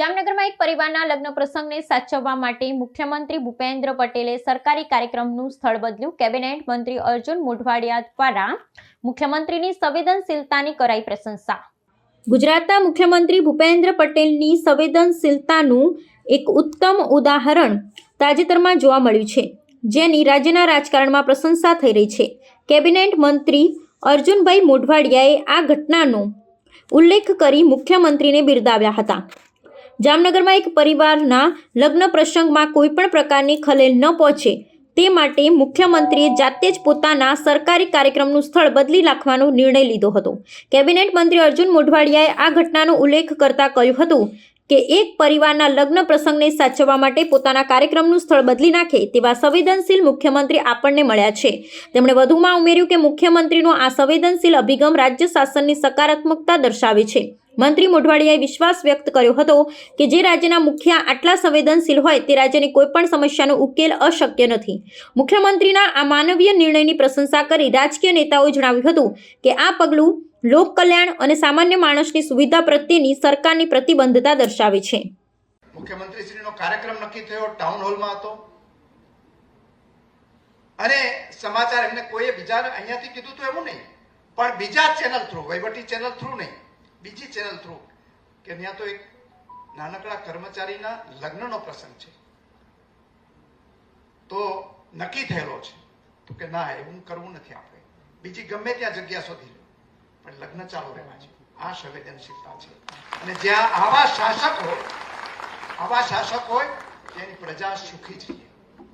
જામનગરમાં એક પરિવારના લગ્ન પ્રસંગને સાચવવા માટે મુખ્યમંત્રી ભૂપેન્દ્ર પટેલે સરકારી કાર્યક્રમનું સ્થળ બદલ્યું. કેબિનેટ મંત્રી અર્જુન મોઢવાડિયા દ્વારા મુખ્યમંત્રીની સંવેદનશીલતાની કરાઈ પ્રશંસા. ગુજરાતના મુખ્યમંત્રી ભૂપેન્દ્ર પટેલની સંવેદનશીલતાનું એક ઉત્તમ ઉદાહરણ તાજેતરમાં જોવા મળ્યું છે, જેની રાજ્યના રાજકારણમાં પ્રશંસા થઈ રહી છે. કેબિનેટ મંત્રી અર્જુનભાઈ મોઢવાડિયાએ આ ઘટનાનો ઉલ્લેખ કરી મુખ્યમંત્રીને બિરદાવ્યા હતા. જામનગરમાં એક પરિવારના લગ્ન પ્રસંગમાં કોઈ પણ પ્રકારની ખલેલ ન પહોંચે. તે માટે મુખ્યમંત્રીએ જાતે જ પોતાના સરકારી કાર્યક્રમનું સ્થળ બદલી નાખવાનો નિર્ણય લીધો હતો. કેબિનેટ મંત્રી અર્જુન મોઢવાડિયાએ આ ઘટનાનો ઉલ્લેખ કરતા કહ્યું હતું કે એક પરિવારના લગ્ન પ્રસંગને સાચવવા માટે પોતાના કાર્યક્રમનું સ્થળ બદલી નાખે તેવા સંવેદનશીલ મુખ્યમંત્રી આપણને મળ્યા છે. તેમણે વધુમાં ઉમેર્યું કે મુખ્યમંત્રીનો આ સંવેદનશીલ અભિગમ રાજ્ય શાસનની સકારાત્મકતા દર્શાવે છે. મંત્રી મોઢવાડિયાએ વિશ્વાસ વ્યક્ત કર્યો હતો કે જે રાજ્યના મુખિયા આટલા સંવેદનશીલ હોય તે રાજ્યની કોઈપણ સમસ્યાનો ઉકેલ અશક્ય નથી. મુખ્યમંત્રીના આ માનવીય નિર્ણયની પ્રશંસા કરી રાજકીય નેતાઓએ જણાવ્યું હતું કે આ પગલું લોક કલ્યાણ અને સામાન્ય માણસની સુવિધા પ્રત્યેની સરકારની પ્રતિબદ્ધતા દર્શાવે છે. મુખ્યમંત્રીશ્રીનો કાર્યક્રમ નક્કી થયો ટાઉન હોલમાં હતો. અને સમાચાર એમને કોઈએ બીજા અહીંયાથી કીધું તો એવું નહીં, પણ બીજા ચેનલ થ્રુ વહીવટી ચેનલ થ્રુ નહીં, બીજી ચેનલ થ્રુ કે ત્યાં તો એક નાનકડા કર્મચારીના લગ્નનો પ્રસંગ છે. તો નક્કી થયેલો છે. તો કે ના, એવું કરવું નથી આપણે. બીજી ગમે ત્યાં જગ્યા શોધી પણ લગ્ન ચાલુ રહેવા છે. આ સંવેદનશીલતા છે. અને જ્યાં આવા શાસક હોય આવા શાસક હોય તેની પ્રજા સુખી છે